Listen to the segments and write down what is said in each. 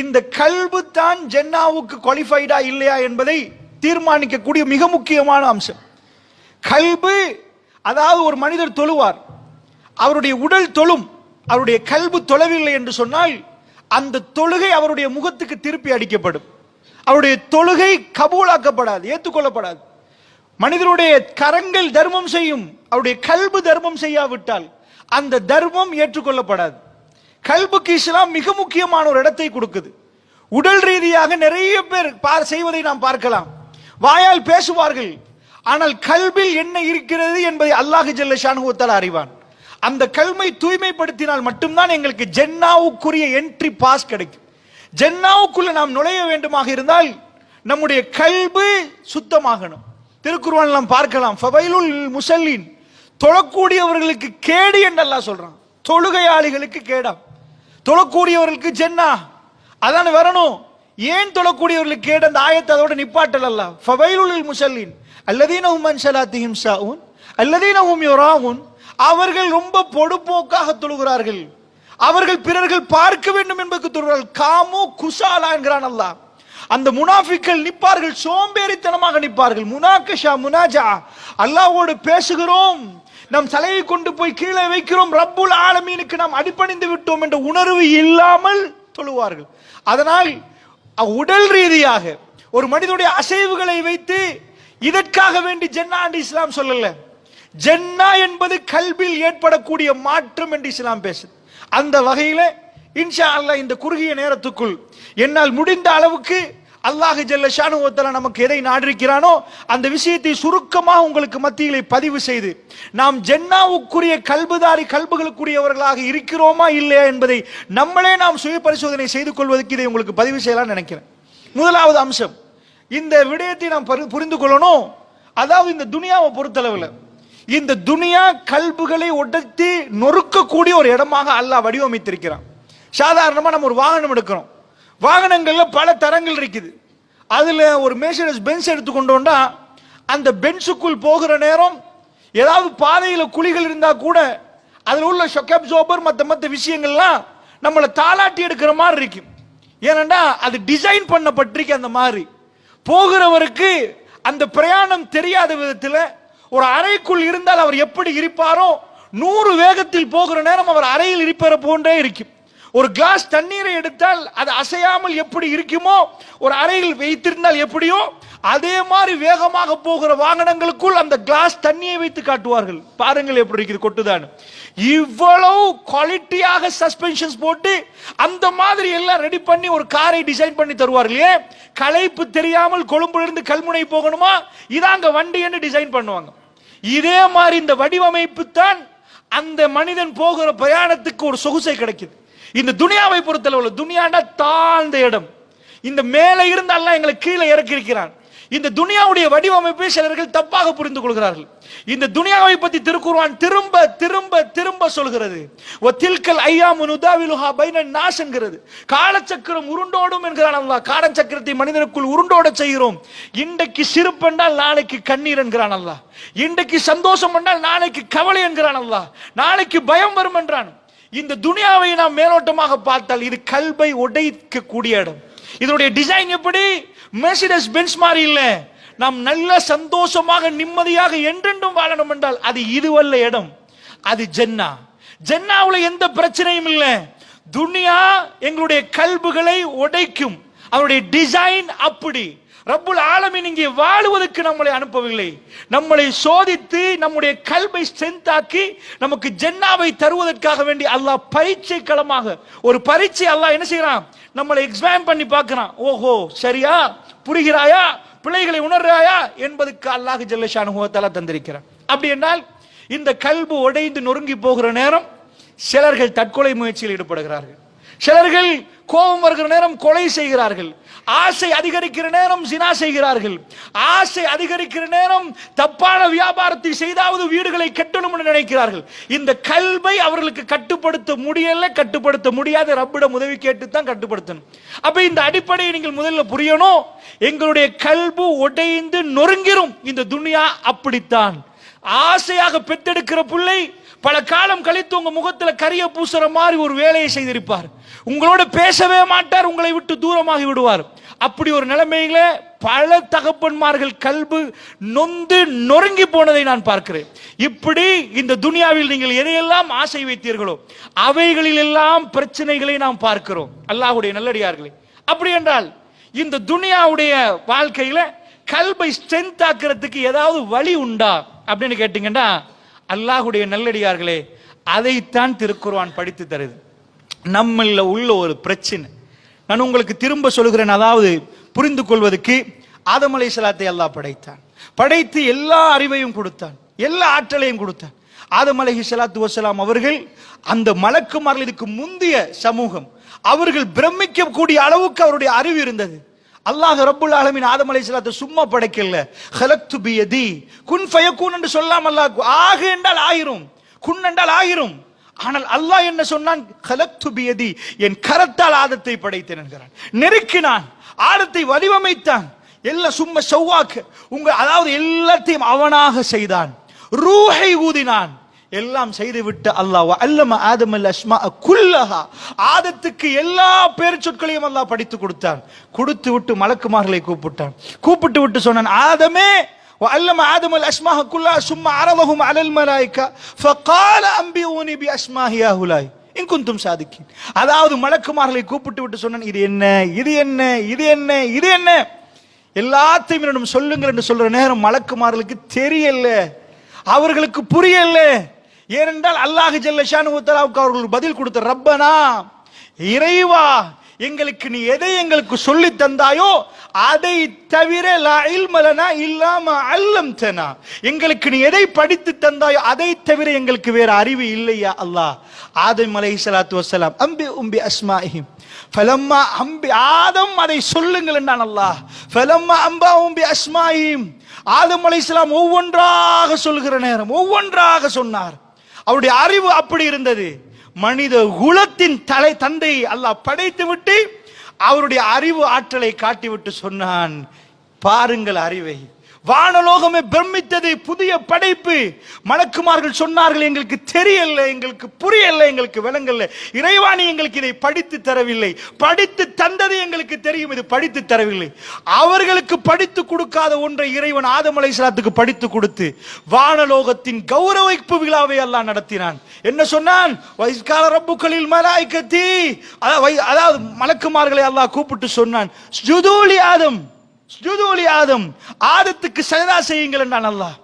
இந்த கல்பு தான் ஜென்னாவுக்கு குவாலிஃபைடா இல்லையா என்பதை தீர்மானிக்கக்கூடிய மிக முக்கியமான அம்சம். கல்பு அதாவது ஒரு மனிதர் தொழுவார். அவருடைய உடல் தொழும் அவருடைய கல்பு தொழவில்லை என்று சொன்னால் அந்த தொழுகை அவருடைய முகத்துக்கு திருப்பி அடிக்கப்படும். அவருடைய தொழுகை கபூலாக்கப்படாது ஏற்றுக்கொள்ளப்படாது. மனிதனுடைய கரங்கள் தர்மம் செய்யும் அவருடைய கல்பு தர்மம் செய்யாவிட்டால் அந்த தர்மம் ஏற்றுக்கொள்ளப்படாது. கல்புக்கு இஸ்லாம் மிக முக்கியமான ஒரு இடத்தை கொடுக்குது. உடல் ரீதியாக நிறைய பேர் பார் செய்வதை நாம் பார்க்கலாம். வாயால் பேசுவார்கள். ஆனால் கல்பில் என்ன இருக்கிறது என்பதை அல்லாஹ் ஜல்லஷானுத்தால் அறிவான். அந்த கல்மை தூய்மைப்படுத்தினால் மட்டும்தான் எங்களுக்கு ஜென்னாவுக்குரிய என்ட்ரி பாஸ் கிடைக்கும். ஜென்னாவுக்குள்ள நாம் நுழைய வேண்டுமாக இருந்தால் நம்முடைய கல்பு சுத்தமாகணும். திருக்குறள் நாம் பார்க்கலாம். ஃபபைலுல் முசல்லின். தொழக்கூடியவர்களுக்கு கேடு என்றெல்லாம் சொல்றான். தொழுகையாளிகளுக்கு கேடாம் தொழக்கூடியவர்களுக்கு ஜென்னா. அதான் வரணும். ஏன் தொழக்கூடியவர்களுக்கு கேட்ட அந்த ஆயத்தை அதோட நிப்பாட்டல் அல்ல. ஃபவைலுல் முசல்லின் அல்லதீனஹும் அன் ஸலாத்திஹிம் அல்லதீன உம் யுராவுன் அவர்கள் ரொம்ப பொடுப்போக்காக தொழுகிறார்கள். அவர்கள் பிறர்கள் பார்க்க வேண்டும் என்பதற்கு தொழுகிறார்கள். காமு குசாலா என்கிறான் அல்லாஹ். அந்த முனாஃபிக்கள் நிற்பார்கள். சோம்பேறித்தனமாக நிற்பார்கள். முனாக்கஷா முனாஜா. அல்லாவோடு பேசுகிறோம். நம் தலையை கொண்டு போய் கீழே வைக்கிறோம். ரப்புல் ஆலமீனுக்கு நாம் அடிப்பணிந்து விட்டோம் என்ற உணர்வு இல்லாமல் தொழுவார்கள். அதனால் உடல் ரீதியாக ஒரு மனிதனுடைய அசைவுகளை வைத்து இதற்காக வேண்டி ஜென்னா என்று இஸ்லாம் சொல்லல. ஜென்னா என்பது கல்பில் ஏற்படக்கூடிய மாற்றம் என்று இஸ்லாம் பேசுது. அந்த வகையில் இன்ஷா அல்ல இந்த குறுகிய நேரத்துக்குள் என்னால் முடிந்த அளவுக்கு அல்லாஹ் ஜல்ல ஷானுவத்தல நமக்கு எதை நாடிருக்கிறானோ அந்த விஷயத்தை சுருக்கமாக உங்களுக்கு மத்தியிலே பதிவு செய்து நாம் ஜென்னாவுக்குரிய கல்புதாரி கல்புகளுக்குரியவர்களாக இருக்கிறோமா இல்லையா என்பதை நம்மளே நாம் சுய பரிசோதனை செய்து கொள்வதற்கு இதை உங்களுக்கு பதிவு செய்யலாம்னு நினைக்கிறேன். முதலாவது அம்சம் இந்த விடயத்தை நாம் புரிந்து கொள்ளணும். அதாவது இந்த துனியாவை பொறுத்தளவில் இந்த துனியா கல்புகளை உடைத்து நொறுக்கக்கூடிய ஒரு இடமாக அல்லாஹ் வடிவமைத்திருக்கிறான். சாதாரணமாக நம்ம ஒரு வாகனம் எடுக்கிறோம். வாகனங்கள்ல பல தரங்கள் இருக்குது. அதுல ஒரு மேசரஸ் பென்ஸ் எடுத்துக்கொண்டோம்னா அந்த பென்ஸுக்குள் போகிற நேரம் ஏதாவது பாதையில குழிகள் இருந்தா கூட அதில் உள்ள ஷொக்கப் ஜோபர் மற்ற மற்ற விஷயங்கள்லாம் நம்மளை தாளாட்டி எடுக்கிற மாதிரி இருக்கும் ஏனண்டா அது டிசைன் பண்ணப்பட்டிருக்கு அந்த மாதிரி. போகிறவருக்கு அந்த பிரயாணம் தெரியாத விதத்தில் ஒரு அறைக்குள் இருந்தால் அவர் எப்படி இருப்பாரோ நூறு வேகத்தில் போகிற நேரம் அவர் அறையில் இருப்பார போன்றே இருக்கும் ஒரு கிளாஸ் தண்ணீரை எடுத்தால் அது அசையாமல் எப்படி இருக்குமோ ஒரு அறையில் வைத்திருந்தால் எப்படியோ அதே மாதிரி வேகமாக போகிற வாகனங்களுக்குள் அந்த கிளாஸ் தண்ணியை வைத்து காட்டுவார்கள். பாருங்கள் எப்படி இருக்குது கொட்டுதான் இவ்வளவு குவாலிட்டியாக சஸ்பென்ஷன்ஸ் போட்டு அந்த மாதிரி எல்லாம் ரெடி பண்ணி ஒரு காரை டிசைன் பண்ணி தருவார்கள். ஏன்? களைப்பு தெரியாமல் கொழும்புலிருந்து கல்முனை போகணுமா? இதாங்க வண்டி என்று டிசைன் பண்ணுவாங்க. இதே மாதிரி இந்த வடிவமைப்பு தான் அந்த மனிதன் போகிற பிரயாணத்துக்கு ஒரு சொகுசை கிடைக்குது. இந்த துனியாவை பொறுத்தளவில் துனியாண்டா தாழ்ந்த இடம். இந்த மேலே இருந்து அல்லாஹ் எங்களை கீழே இறக்கி இருக்கிறான் இந்த துனியாவுடைய வடிவமைப்பை சிலர்கள் தப்பாக புரிந்து கொள்கிறார்கள். இந்த துனியாவை பத்தி திருக்குர்ஆன் திரும்ப திரும்ப திரும்ப சொல்கிறது. ஒத்தில்கல் ஐயா நுதாவிலுஹா பைன நாஸ் என்கிறது. காலச்சக்கரம் உருண்டோடும் என்கிறான் அல்லாஹ் காலச்சக்கரத்தை மனிதனுக்குள் உருண்டோட செய்கிறோம். இன்றைக்கு சிரிப்பு என்றால் நாளைக்கு கண்ணீர் என்கிறான் அல்லாஹ் இன்றைக்கு சந்தோஷம் என்றால் நாளைக்கு கவலை என்கிறான் அல்லாஹ் நாளைக்கு பயம் வரும் என்றான். இந்த துனியாவை நாம் மேலோட்டமாக பார்த்தால் இது கல்பை உடைக்கக்கூடிய இடம். இதனுடைய டிசைன் எப்படி? மெர்சிடஸ் பென்ஸ் மாதிரி இல்லை. நாம் நல்ல சந்தோஷமாக நிம்மதியாக என்றென்றும் வாழணும் என்றால் அது இதுவல்ல இடம். அது ஜென்னா. ஜென்னாவில் எந்த பிரச்சனையும் இல்லை. துனியா எங்களுடைய கல்புகளை உடைக்கும். அவருடைய டிசைன் அப்படி. ரப்புல் ஆலமின் இங்கே வாழுவதற்கு நம்மளை அனுப்பவில்லை. நம்மளை சோதித்து நம்முடைய கல்வை ஸ்ட்ரென்த் ஆக்கி நமக்கு ஜென்னாவை தருவதற்காக வேண்டி அல்லாஹ் பரீட்சை களமாக ஒரு பரீட்சை அல்லாஹ் என்ன செய்யறான் நம்மளை எக்ஸாம் பண்ணி பார்க்கிறான். ஓஹோ சரியா? புரிகிறாயா? பிள்ளைகளை உணர்றாயா? என்பதுக்கு அல்லாஹ் ஜல்லஷானுவத்தால தந்திருக்கிறான். அப்படி என்றால் இந்த கல்பு உடைந்து நொறுங்கி போகிற நேரம் சிலர்கள் தற்கொலை முயற்சியில் ஈடுபடுகிறார்கள். சிலர்கள் கோபம் வருகிற நேரம் கொலை செய்கிறார்கள். ஆசை அதிகரிக்கிற நேரம் சினா செய்கிறார்கள். ஆசை அதிகரிக்கிற நேரம் தப்பான வியாபாரத்தை செய்தாவது வீடுகளை கட்டணும் என்று நினைக்கிறார்கள். இந்த கல்வை அவர்களுக்கு கட்டுப்படுத்த முடியல கட்டுப்படுத்த முடியாத ரப்பிடம் உதவி கேட்டு தான் கட்டுப்படுத்தணும். அப்ப இந்த அடிப்படையை நீங்கள் முதல்ல புரியணும். எங்களுடைய கல்பு உடைந்து நொறுங்கிரும். இந்த துனியா அப்படித்தான். ஆசையாக பெற்றெடுக்கிற பிள்ளை பல காலம் கழித்து உங்க முகத்துல கரிய பூசுற மாதிரி ஒரு வேலையை செய்திருப்பார். உங்களோட பேசவே மாட்டார் உங்களை விட்டு தூரமாகி விடுவார். அப்படி ஒரு நிலைமையில பல தகப்பன்மார்கள் கல்பு நொந்து நொறுங்கி போனதை நான் பார்க்கிறேன். இப்படி இந்த துனியாவில் நீங்கள் எதையெல்லாம் ஆசை வைத்தீர்களோ அவைகளில் எல்லாம் பிரச்சனைகளை நாம் பார்க்கிறோம். அல்லாஹுடைய நல்லடியார்களே அப்படி என்றால் இந்த துனியாவுடைய வாழ்க்கையில கல்பை ஸ்ட்ரென்த் ஆக்குறதுக்கு ஏதாவது வழி உண்டா? அப்படின்னு கேட்டீங்கன்னா அல்லாஹுடைய நல்லடியார்களே அதைத்தான் திருக்குர்ஆன் படித்து தருது. நம்மள உள்ள ஒரு பிரச்சனை. நான் உங்களுக்கு திரும்ப சொல்கிறேன் அதாவது புரிந்து கொள்வதற்கு ஆதமலை சலாத்தை அல்லாஹ் படைத்தான். படைத்து எல்லா அறிவையும் கொடுத்தான். எல்லா ஆற்றலையும் கொடுத்தான். ஆதம் சலாத்து ஓசலாம் அவர்கள் அந்த மலக்குமார்கள் இதுக்கு முந்திய சமூகம் அவர்கள் பிரமிக்கக்கூடிய அளவுக்கு அவருடைய அறிவு இருந்தது. அல்லாஹ் ரப்புல் ஆலமின் ஆதம் அலைஹிஸ்ஸலாத்தை சும்மா படைக்கல. ஹலக்து பியதி. குன் ஃபயக்கூன் என்று சொல்லாம அல்லாஹ். ஆகு என்றால் ஆயிரும். குன் என்றால் ஆயிரும். ஆனால் அல்லாஹ் என்ன சொன்னான்? கலக்து பியதி. என் கரத்தால் ஆதத்தை படைத்தேன் என்கிறான். நெருக்கினான். ஆதத்தை வடிவமைத்தான். எல்லாம் சும்மா செவ்வாக்கு உங்க அதாவது எல்லாத்தையும் அவனாக செய்தான். ரூஹை ஊதினான். எல்லாம் செய்துவிட்டு அல்லாஹ் அல்லம ஆதம் அல் அஸ்மா குல்லஹா ஆதத்துக்கு எல்லா பேர் சொற்களையும் அல்லாஹ் படித்து கொடுத்தான் கொடுத்து விட்டு மலக்குமார்களை கூப்பிட்டான் கூப்பிட்டு விட்டு சொன்னான் ஆதமே وعلم آدم الأسماء كلها ثم عرضهم على الملائكة فقال أنبئوني بأسماء هؤلاء இன் குந்தும் சாதிக்கின் அதாவது மலக்குமார்களை கூப்பிட்டு விட்டு சொன்னான் இது என்ன இது என்ன இது என்ன இது என்ன எல்லாத்தையும் என்னிடம் சொல்லுங்கள் என்று சொல்ற நேரம் மலக்குமார்களுக்கு தெரியல அவர்களுக்கு புரியல ஏனென்றால் அல்லாஹ் ஜல்லஷானு அவர்கள் பதில் கொடுத்த ரப்பனா இறைவா எங்களுக்கு நீ எதை எங்களுக்கு சொல்லி தந்தாயோ அதை தவிர இல்மலனா இல்லாம அல்லம் தனா எங்களுக்கு நீ எதை படித்து தந்தாயோ அதை தவிர எங்களுக்கு வேற அறிவு இல்லையா அல்லாஹ். ஆதம் அலை சலாத்து வசலாம் அம்பி உம்பி அஸ்மாஹிம் ஃபலம்மா அம்பி ஆதம் அதை சொல்லுங்கள் என்றான் அல்லாஹ். ஃபலம்மா அம்பா உம்பி அஸ்மாஹிம் ஆதம் அலை ஒவ்வொன்றாக சொல்கிற நேரம் ஒவ்வொன்றாக சொன்னார். அவருடைய அறிவு அப்படி இருந்தது. மனித குலத்தின் தலை தந்தை அல்லாஹ் படைத்து விட்டு அவருடைய அறிவு ஆற்றலை காட்டிவிட்டு சொன்னான். பாருங்கள் அறிவை. வானலோகமே பிரமித்தது புதிய படைப்பு. மலக்குமார்கள் சொன்னார்கள் எங்களுக்கு தெரியல எங்களுக்கு புரியல எங்களுக்கு விளங்கல. இறைவாணி எங்களுக்கு இதை படித்து தரவில்லை. படித்து தந்தது எங்களுக்கு தெரியும் இது படித்து தரவில்லை. அவர்களுக்கு படித்து கொடுக்காத ஒன்றை இறைவன் ஆதமலை அலைஹிஸ்ஸலாத்துக்கு படித்து கொடுத்து வானலோகத்தின் கௌரவிப்பு விழாவை எல்லாம் நடத்தினான். என்ன சொன்னான்? வயசுக்கால ரப்புக்களில் மலாய்க்கத்தி. அதாவது மலக்குமார்களை எல்லாம் கூப்பிட்டு சொன்னான் ஜுதூலி ஆதம் ஸ்ஜுதூலி ஆதம் ஆதத்துக்கு சஜதா செய்யுங்கள் என்றான் அல்லாஹ்.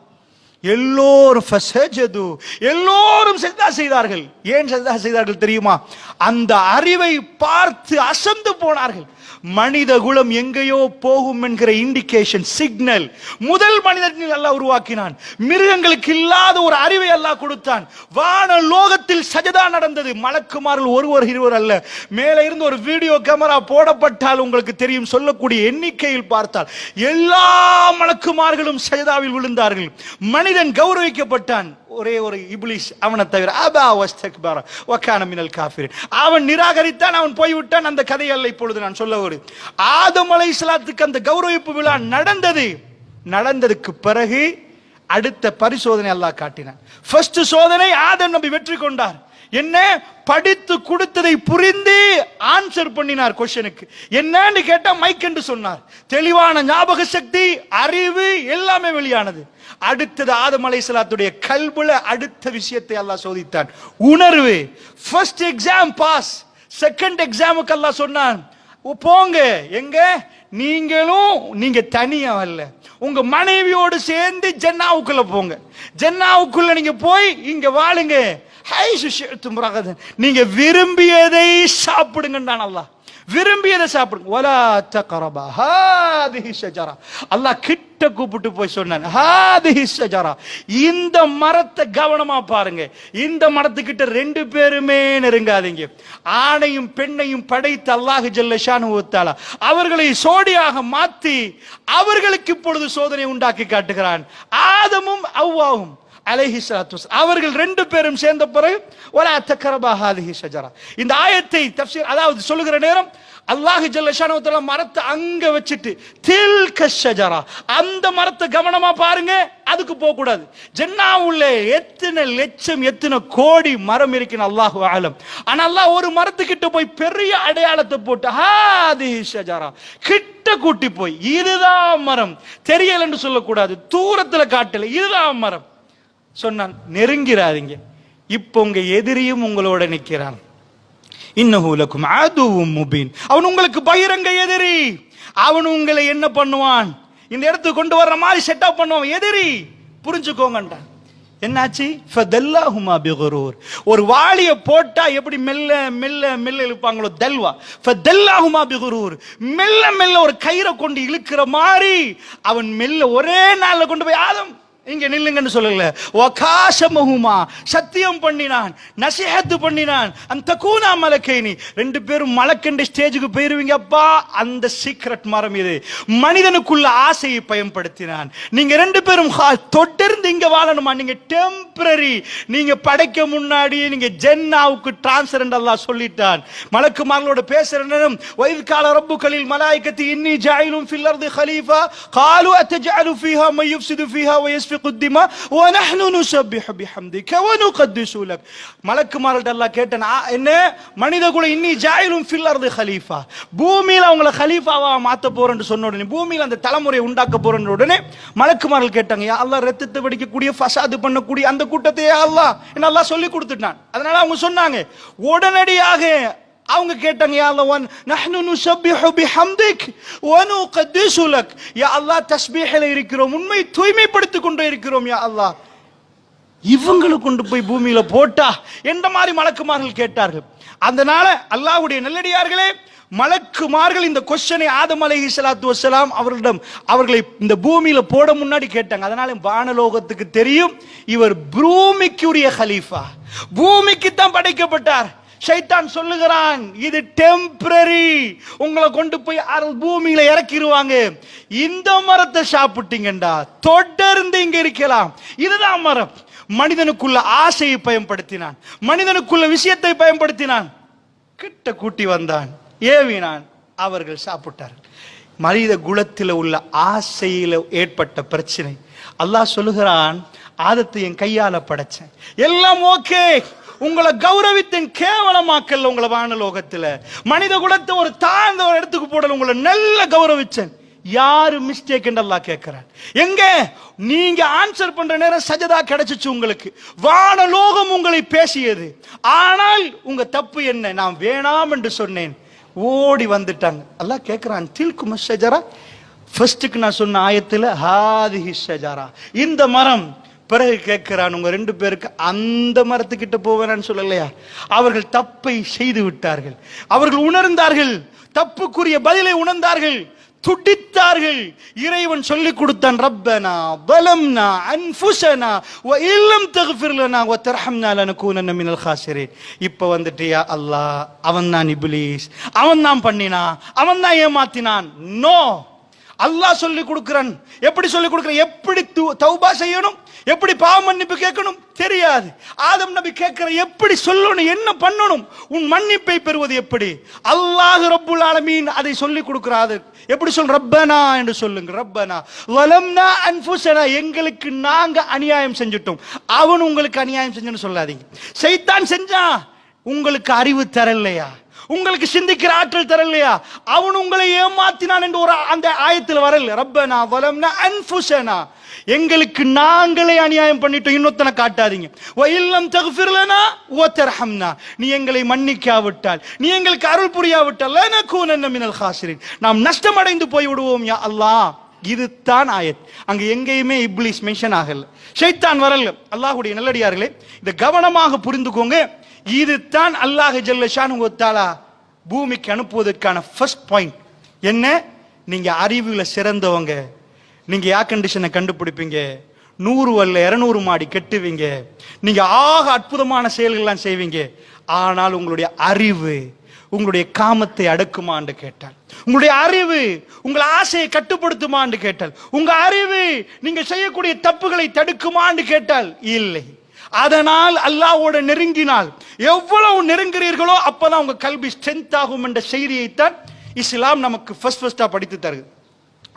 எல்லோரும் ஃபசஜது எல்லோரும் சஜதா செய்தார்கள். ஏன் சஜதா செய்தார்கள் தெரியுமா? அந்த அறிவை பார்த்து அசந்து போனார்கள். மனித குலம் எங்கேயோ போகும் என்கிற இண்டிகேஷன் சிக்னல் முதல் மனிதனில் அல்லாஹ் உருவாக்கினான். மிருகங்களுக்கு இல்லாத ஒரு அறிவை அல்லாஹ் கொடுத்தான். வான லோகத்தில் சஜதா நடந்தது. மலக்குமார்கள் ஒருவர் இருவர் அல்ல. மேலே இருந்து ஒரு வீடியோ கேமரா போடப்பட்டால் உங்களுக்கு தெரியும். சொல்லக்கூடிய எண்ணிக்கையில் பார்த்தால் எல்லா மலக்குமார்களும் சஜதாவில் விழுந்தார்கள். மனிதன் கௌரவிக்கப்பட்டான். ஒரே ஒரு இப்லிஸ் அவனை தவிர அபா வஸ்தக்பார ஒக்கான மினல் காஃபிரின். அவன் நிராகரித்தான் அவன் போய்விட்டான் அந்த கதையல்ல இப்பொழுது நான் சொல்ல ஒரு ஆதம் அலைஹிஸ்ஸலாத்துக்கு அந்த கௌரவிப்பு விழா நடந்தது. நடந்ததுக்கு பிறகு அடுத்த பரிசோதனை அல்லாஹ் காட்டினான். ஃபர்ஸ்ட் சோதனை ஆதம் நம்பி வெற்றி கொண்டார். என்ன? படித்து கொடுத்ததை புரிந்து ஆன்சர் பண்ணினார் கொஸ்டனுக்கு என்னன்னு கேட்டா மைக் என்று சொன்னார். தெளிவான ஞாபக சக்தி அறிவு எல்லாமே வெளியானது. அடுத்தது ஆதம் அலைசலாத்துடைய கல்புல அடுத்த விஷயத்தை அல்லாஹ் சோதித்தான். உணர்வு. ஃபர்ஸ்ட் எக்ஸாம் பாஸ் செகண்ட் எக்ஸாமுக்கு அல்லாஹ் சொன்னான் போங்க. எங்க? நீங்களும் நீங்க தனியா வரல. உங்க மனைவியோடு சேர்ந்து ஜென்னாவுக்குள்ள போங்க. ஜென்னாவுக்குள்ள நீங்க போய் இங்க வாழுங்க. நீங்க விரும்பியதை சாப்பிடுங்கன்றான் அல்லாஹ். விரும்பியதை சாப்பிடுங்க. வலா தகரபா ஹாதிஹி ஷஜரா. அல்லாஹ் கிட்ட கூப்பிட்டு போய் சொன்னான் ஹாதிஹி ஷஜரா. இந்த மரத்தை கவனமா பாருங்க. இந்த மரத்துக்கிட்ட ரெண்டு பேருமே நெருங்காதீங்க. ஆணையும் பெண்ணையும் படைத்த அல்லாஹ் ஜல்ல ஒத்தாலா அவர்களை சோடியாக மாத்தி அவர்களுக்கு இப்பொழுது சோதனை உண்டாக்கி காட்டுகிறான். ஆதமும் அவ்வாவும். அலைஹி சலாத்து அவர்கள் ரெண்டு பேரும் சேர்ந்த பிறகு ஒலா தக்கரபா ஹாதிஹி ஷஜரா. இந்த ஆயத்தை தப்சீர் அதாவது சொல்லுகிற நேரம் அல்லாஹு ஜல்லஷானவத்தால மரத்தை அங்க வச்சுட்டு தில்க ஷஜரா. அந்த மரத்தை கவனமா பாருங்க அதுக்கு போக கூடாது. உள்ளே எத்தனை லட்சம் எத்தனை கோடி மரம் இருக்குன்னு அல்லாஹ் ஆலம் ஆனா அல்லாஹ் ஒரு மரத்துக்கிட்ட போய் பெரிய அடையாளத்தை போட்டு ஹாதி ஷஜரா. கிட்ட கூட்டி போய் இதுதான் மரம். தெரியலன்னு சொல்லக்கூடாது. தூரத்துல காட்டல இதுதான் மரம். சொன்னான் நெருங்கிறாதீங்க. இப்போ உங்க எதிரியும் உங்களோட நிற்கிறான் இன்னஹூலக்கும் அதுவும் முபீன். அவன் உங்களுக்கு பகிரங்க எதிரி. அவன் உங்களை என்ன பண்ணுவான்? இந்த இடத்துக்கு கொண்டு வர்ற மாதிரி செட்டப் பண்ணுவான் எதிரி. புரிஞ்சுக்கோங்கன்றான் என்னாச்சு? ஃபதல்லாஹுமா பிகுரூர். ஒரு வாளிய போட்டா எப்படி மெல்ல மெல்ல மெல்ல இழுப்பாங்களோ? தல்வா. ஃபதல்லாஹுமா பிகுரூர். மெல்ல மெல்ல ஒரு கயிறை கொண்டு இழுக்கிற மாதிரி அவன் மெல்ல ஒரே நாள்ல கொண்டு போய் ஆதம். இங்க நில்லுங்கன்னு சொல்லல. ஒகாசமகுமா சத்தியம் பண்ணினான் நசிஹத்து பண்ணினான். அந்த கூனா மலக்கைனி. ரெண்டு பேரும் மலக்கண்டு ஸ்டேஜுக்கு போயிருவீங்க அப்பா. அந்த சீக்ரெட் மரம் இது. மனிதனுக்குள்ள ஆசையை பயன்படுத்தினான். நீங்க ரெண்டு பேரும் தொடர்ந்து இங்க வாழணுமா? நீங்க டெம்பரரி நீங்க படைக்க முன்னாடி நீங்க ஜென்னாவுக்கு டிரான்ஸ்ஃபர் எல்லாம் சொல்லிட்டான். மலக்குமார்களோட பேசுற நேரம் வயது கால ரப்புகளில் மலாய்க்கத்து இன்னி ஜாயிலும் ஃபில்லர்து ஹலீஃபா. காலு அத்தஜாலு ஃபீஹா மையுப்சிது ஃபீஹா வயஸ் فيها ويسفك الدماء ونحن نسبح بحمدك ونقدس لك மலக்குமார்கள்ட்ட அல்லாஹ் கேட்டான் "ஆ, என்ன மனித குல இன்னி ஜாயிலும் ஃபில் அர்தி خليفة பூமியில அவங்கள கலீஃபாவா மாத்த போறேன்னு சொன்ன உடனே பூமியில அந்த தலைமுறையை உண்டாக்க போறேன்னு உடனே மலக்குமார்கள் கேட்டாங்க யா அல்லாஹ் ரத்தத்தை வெடிக்கக்கூடிய ஃபசாது பண்ணக்கூடிய அந்த கூட்டத்தை யா அல்லாஹ் என்ன அல்லாஹ் சொல்லி கொடுத்துட்டான் அதனால அவங்க சொன்னாங்க உடனடியாக அவங்க கேட்டாங்க யா அல்லவன் நஹ்னு நுஸப்பிஹு பிஹம்திக் வ நுகத்திஸு லக் யா அல்லாஹ் தஸ்பீஹில் இருக்கிறோம் உண்மை தூய்மைப்படுத்திக் கொண்டு இருக்கிறோம் யா அல்லாஹ் இவங்களை கொண்டு போய் பூமியில போட்டா எந்த மாதிரி மலக்குமார்கள் கேட்டார்கள்? அதனால அல்லாஹ்வுடைய நல்லடியார்களே மலக்குமார்கள் இந்த கொஸ்டனை ஆதம் அலைஹி ஸலாத்து வசலாம் அவர்களிடம் அவர்களை இந்த பூமியில போட முன்னாடி கேட்டாங்க. அதனால வானலோகத்துக்கு தெரியும் இவர் பூமிக்குரிய ஹலீஃபா பூமிக்கு தான் படைக்கப்பட்டார். சைத்தான் சொல்லுகிறான் இது டெம்பரரி உங்களை கொண்டு போய் பூமியில இறக்கிடுவாங்க இந்த மரத்தை சாப்பிட்டீங்கடா தொடர்ந்து இங்க இருக்கலாம். இதுதான் மரம். மனிதனுக்குள்ள ஆசையை பயன்படுத்தினான். மனிதனுக்குள்ள விஷயத்தை பயன்படுத்தினான். கிட்ட கூட்டி வந்தான். ஏவினான். அவர்கள் சாப்பிட்டார்கள் மனித குலத்தில் உள்ள ஆசையில் ஏற்பட்ட பிரச்சனை. அல்லாஹ் சொல்லுகிறான் ஆதத்தை என் கையால் படைச்சேன். எல்லாம் ஓகே உங்களை கௌரவித்தேன் கேவலமாக்கல உங்களை வானலோகத்துல மனித குலத்தை ஒரு தாழ்ந்த ஒரு இடத்துக்கு போடல உங்களை நல்ல கௌரவிச்சேன். யாரு மிஸ்டேக் அல்லாஹ் கேட்கிறான் எங்க? நீங்க ஆன்சர் பண்ற நேரம் சஜதா கிடைச்சிச்சு உங்களுக்கு. வானலோகம் உங்களை பேசியது. ஆனால் உங்க தப்பு என்ன? நான் வேணாம் என்று சொன்னேன். ஓடி வந்துட்டாங்க. எல்லாம் கேட்கிறான் தில்கும ஷஜரா. ஃபர்ஸ்ட்டுக்கு நான் சொன்ன ஆயத்தில் ஹாதிஹி சஜாரா இந்த மரம் பிறகு கேட்கிறான் உங்க ரெண்டு பேருக்கு அந்த மரத்துக்கிட்ட போவேன்னு சொல்லலையா? அவர்கள் தப்பை செய்து விட்டார்கள். அவர்கள் உணர்ந்தார்கள். தப்புக்குரிய பதிலை உணர்ந்தார்கள். துடித்தார்கள். இறைவன் சொல்லிக் கொடுத்தான் ரப்பனா பலம்னா அன்ஃபுசனா வ இல்லம் தகுஃபிர்லனா ஓ வ தர்ஹம்னா லனகூனன்ன மினல் காசிரீன் இப்போ வந்துட்டியா அல்லாஹ் அவன் தான் இப்லீஸ். அவன் தான் பண்ணினான். அவன் தான் ஏமாத்தினான். நோ அல்லாஹ் சொல்லி கொடுக்குறன். எப்படி சொல்லி கொடுக்குறேன்? எப்படி து- தௌபா செய்யணும்? எப்படி பாவ மன்னிப்பு கேட்கணும்? தெரியாது. ஆதம் நபி கேட்கிற எப்படி சொல்லணும்? என்ன பண்ணணும்? உன் மன்னிப்பை பெறுவது எப்படி? அல்லாஹ் ரப்புல் ஆலமீன் அதை சொல்லி கொடுக்கிறாரு. எப்படி சொல் ரப்பனா என்று சொல்லுங்க ரப்பனா வலம்னா அன்புசனா எங்களுக்கு நாங்க அநியாயம் செஞ்சுட்டோம். அவன் உங்களுக்கு அநியாயம் செஞ்சுன்னு சொல்லாதீங்க. செய்தான் செஞ்சான் உங்களுக்கு அறிவு தரலையா? உங்களுக்கு சிந்திக்கிற ஆற்றல் தரலையா? அவன் உங்களை ஏமாத்தினான் என்று ஒரு அந்த ஆயத்தில் வரல. ரப்பனா வலம்னா அன்ஃபுசனா எங்களுக்கு நாங்களே அநியாயம் பண்ணிட்டோம். இன்னொத்தனை காட்டாதீங்க. வயல்லம் இல்லம் தகுஃபிர்லனா நீ எங்களை மன்னிக்காவிட்டால் நீ எங்களுக்கு அருள் புரியாவிட்டால் கூனன்ன மினல் ஹாசிரின். நாம் நஷ்டமடைந்து போய் விடுவோம் யா அல்லாஹ். இதுதான் ஆயத். அங்க எங்கேயுமே இப்ளிஸ் மென்ஷன் ஆகல. ஷைத்தான் வரல. அல்லாஹுடைய நல்லடியார்களே இதை கவனமாக புரிந்துக்கோங்க. இதுதான் அல்லாஹ் ஜல்லஷான் ஒத்தாளா பூமிக்கு அனுப்புவதற்கான ஃபர்ஸ்ட் பாயிண்ட் என்ன? நீங்க அறிவுல சிறந்தவங்க. நீங்க ஏர் கண்டிஷனை கண்டுபிடிப்பீங்க. நூறு அல்ல இரநூறு மாடி கட்டுவீங்க. நீங்க ஆக அற்புதமான செயல்கள்லாம் செய்வீங்க. ஆனால் உங்களுடைய அறிவு உங்களுடைய காமத்தை அடக்குமான்னு கேட்டால். உங்களுடைய அறிவு உங்கள் ஆசையை கட்டுப்படுத்துமான்னு கேட்டால். உங்க அறிவு நீங்க செய்யக்கூடிய தப்புகளை தடுக்குமான்னு கேட்டால் இல்லை. அதனால் அல்லாவோட நெருங்கினால் எவ்வளவு நெருங்குறீர்களோ அப்பதான் உங்க கல்வி ஸ்ட்ரென்த் ஆகும் என்ற செய்தியைத்தான் இஸ்லாம் நமக்கு ஃபர்ஸ்ட் ஃபர்ஸ்டா படித்து தருது.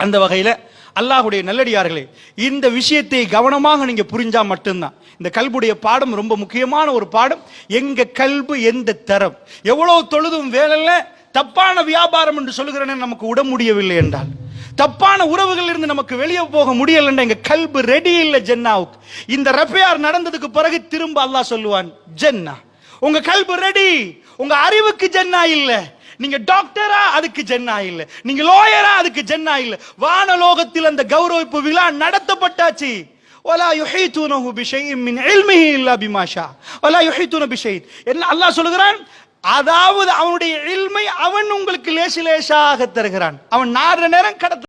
அந்த வகையில் அல்லாஹ்வுடைய நல்லடியார்களே இந்த விஷயத்தை கவனமாக நீங்கள் புரிஞ்சால் மட்டும்தான். இந்த கல்புடைய பாடம் ரொம்ப முக்கியமான ஒரு பாடம். எங்கள் கல்பு எந்த தரம்? எவ்வளோ தொழுதும் வேலையில் தப்பான வியாபாரம் என்று சொல்கிறேன்னு நமக்கு விட முடியவில்லை என்றால் தப்பான உறவுகள் இருந்து நமக்கு வெளியே போக முடியல எங்க கல்பு ரெடி இல்லை ஜென்னாவுக்கு இந்த ரஃபியார் நடந்ததுக்கு பிறகு திரும்ப அல்லாஹ் சொல்லுவான் ஜென்னா உங்க கல்பு ரெடி உங்க அறிவுக்கு ஜென்னா இல்ல நீங்க டாக்டரா அதுக்கு ஜென்னா இல்ல நீங்க லோயரா அதுக்கு ஜென்னா இல்ல வானலோகத்தில் அந்த கௌரவிப்பு விழா நடத்தப்பட்டாச்சு ولا يحيطونه بشيء من علمه الا بما شاء ولا يحيطون بشيء என்ன அல்லாஹ் சொல்லுகிறான் அதாவது அவனுடைய இல்மை அவன் உங்களுக்கு லேசு லேசாக தருகிறான் அவன் நாடுற நேரம் கடத்த